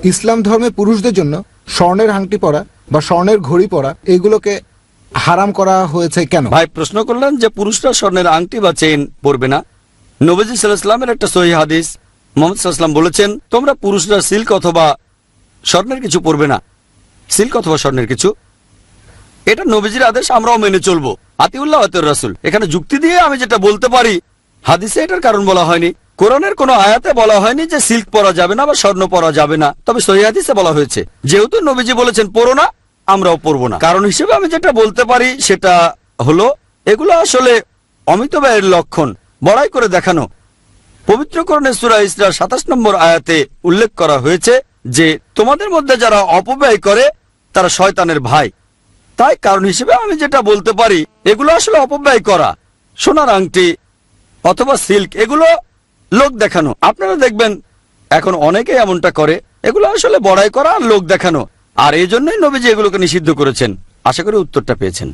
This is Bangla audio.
ইসলাম ধর্মে পুরুষদের জন্য স্বর্ণের আংটি পরা বা স্বর্ণের ঘড়ি পরা, এগুলোকে হারাম করা হয়েছে কেন? ভাই, প্রশ্ন করলেন যে পুরুষরা স্বর্ণের আংটি বা চেইন পরবে না। নবীজি সাল্লাহামের একটা সহি হাদিস, মোহাম্মদ সাল্লাম বলেছেন, তোমরা পুরুষরা সিল্ক অথবা স্বর্ণের কিছু পরবে না। সিল্ক অথবা স্বর্ণের কিছু। এটা নবীজির আদেশ, আমরাও মেনে চলবো। আতিউল্লাহ আতিউর রাসুল। এখানে যুক্তি দিয়ে আমি যেটা বলতে পারি, হাদিসে এটার কারণ বলা হয়নি। কোরআনের কোনো আয়াতে বলা হয়নি যে সিল্ক পরা যাবে না বা স্বর্ণ পরা যাবে না। তবে সহি হাদিসে বলা হয়েছে, যেহেতু নবীজি বলেছেন, পরো না, আমরাও পরবো না। কারণ হিসেবে আমি যেটা বলতে পারি সেটা হলো, এগুলো আসলে অমিত ব্যয়ের লক্ষণ। বড়াই করে দেখানো। পবিত্র করণে সুরা ইসরার সাতাশ নম্বর আয়াতে উল্লেখ করা হয়েছে যে, তোমাদের মধ্যে যারা অপব্যয় করে, তারা শয়তানের ভাই। তাই কারণ হিসেবে আমি যেটা বলতে পারি, এগুলো আসলে অপব্যয় করা। সোনার আংটি অথবা সিল্ক, এগুলো লোক দেখানো। আপনারা দেখবেন, এখন অনেকে এমনটা করে, এগুলো আসলে বড়াই করা আর লোক দেখানো। আর এই জন্যই নবীজি এগুলোকে নিষিদ্ধ করেছেন। আশা করি উত্তরটা পেয়েছেন।